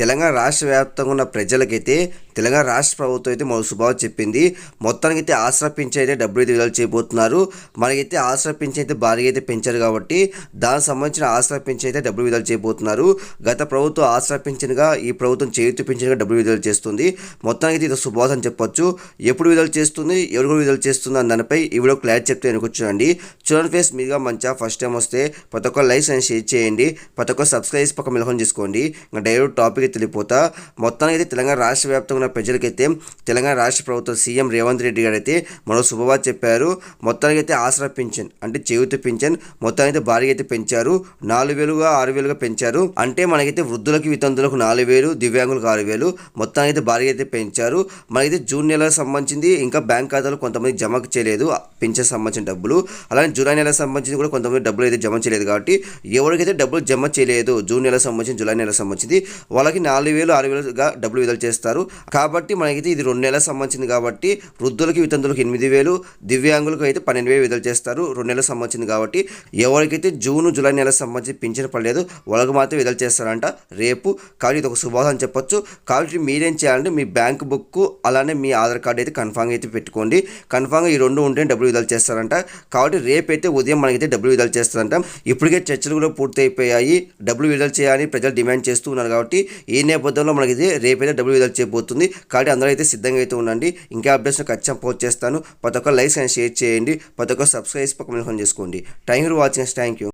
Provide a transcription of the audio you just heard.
తెలంగాణ రాష్ట్ర వ్యాప్తంగా ఉన్న ప్రజలకైతే తెలంగాణ రాష్ట్ర ప్రభుత్వం అయితే మరో శుభావం చెప్పింది. మొత్తానికి అయితే ఆసరా పింఛన్ అయితే డబ్బులు అయితే విడుదల చేయబోతున్నారు. మనకైతే ఆసరా పింఛన్ అయితే భారీగా అయితే పెంచారు కాబట్టి దానికి సంబంధించిన ఆసరా పింఛన్ అయితే డబ్బులు విడుదల చేయబోతున్నారు. గత ప్రభుత్వం ఆసరా పింఛన్గా ఈ ప్రభుత్వం చేయుతు పింఛన్గా డబ్బులు విడుదల చేస్తుంది. మొత్తానికి అయితే ఇది శుభావం అని చెప్పొచ్చు. ఎప్పుడు విడుదల చేస్తుంది ఎవరు కూడా విడుదల చేస్తుంది అని దానిపై ఈ వీడియో క్లారిటీ చెప్తే వెనుకొచ్చునండి చూడండి ఫేస్ మీదుగా మంచిగా ఫస్ట్ టైం వస్తే ప్రతి ఒక్క లైక్స్ అని షేర్ చేయండి. ప్రతి ఒక్క సబ్స్క్రైబ్ పక్క మిలకం చేసుకోండి. ఇంకా డైరెక్ట్ టాపిక్ అయితే తెలిపోతా మొత్తానికి అయితే తెలంగాణ రాష్ట్ర వ్యాప్తంగా ఉన్న ప్రజలకైతే తెలంగాణ రాష్ట్ర ప్రభుత్వం సీఎం రేవంత్ రెడ్డి గారు అయితే మరో శుభవార్త చెప్పారు. మొత్తానికి అయితే ఆసరా పింఛన్ అంటే చేయూత పింఛన్ మొత్తానికి అయితే భారీగా అయితే పెంచారు. నాలుగు వేలుగా ఆరు వేలుగా పెంచారు. అంటే మనకైతే వృద్ధులకు వితంతులకు నాలుగు వేలు దివ్యాంగులకు ఆరు వేలు మొత్తానికి అయితే భారీగా అయితే పెంచారు. మనకైతే జూన్ నెలకు సంబంధించింది ఇంకా బ్యాంక్ ఖాతాలో కొంతమంది జమ చేయలేదు పింఛన్ సంబంధించిన డబ్బులు. అలానే జూలై నెలకు సంబంధించి కూడా కొంతమంది డబ్బులు అయితే జమ చేయలేదు కాబట్టి ఎవరికైతే డబ్బులు జమ చేయలేదు జూన్ నెలకు సంబంధించి జూలై నెలకు సంబంధించింది వాళ్ళకి నాలుగు వేలు ఆరు వేలుగా డబ్బులు విడుదల చేస్తారు. కాబట్టి మనకైతే ఇది రెండు నెలలకు సంబంధించింది కాబట్టి వృద్ధులకి వితంతులకు ఎనిమిది వేలు దివ్యాంగులకు అయితే పన్నెండు వేలు విడుదల చేస్తారు. రెండు నెలలకు సంబంధించింది కాబట్టి ఎవరికైతే జూన్ జూలై నెలకు సంబంధించి పింఛన్ పడలేదు వాళ్ళకి మాత్రం విడుదల చేస్తారంట. రేపు కాబట్టి ఇది ఒక శుభాసం అని చెప్పొచ్చు. కాబట్టి మీరేం చేయాలంటే మీ బ్యాంక్ బుక్ అలానే మీ ఆధార్ కార్డు అయితే కన్ఫామ్గా అయితే పెట్టుకోండి. కన్ఫామ్గా ఈ రెండు ఉంటే డబ్బులు విడుదల చేస్తారంట. కాబట్టి రేపైతే ఉదయం మనకైతే డబ్బులు విడుదల చేస్తారంట. ఇప్పటికే చర్చలు కూడా పూర్తయిపోయాయి. డబ్బులు విడుదల చేయాలని ప్రజలు డిమాండ్ చేస్తూ ఉన్నారు కాబట్టి ఈ నేపథ్యంలో మనకైతే రేపైతే డబ్బులు విడుదల చేయబోతుంది కాబట్టి అందరూ అయితే సిద్ధంగా అయితే ఉండండి. ఇంకా అప్డేట్స్ ఖచ్చితంగా పోస్ట్ చేస్తాను. ప్రతి ఒక్క లైక్స్ అండ్ షేర్ చేయండి. ప్రతి ఒక్క సబ్స్క్రైబ్ పక్క చేసుకోండి. Thank you for watching thank you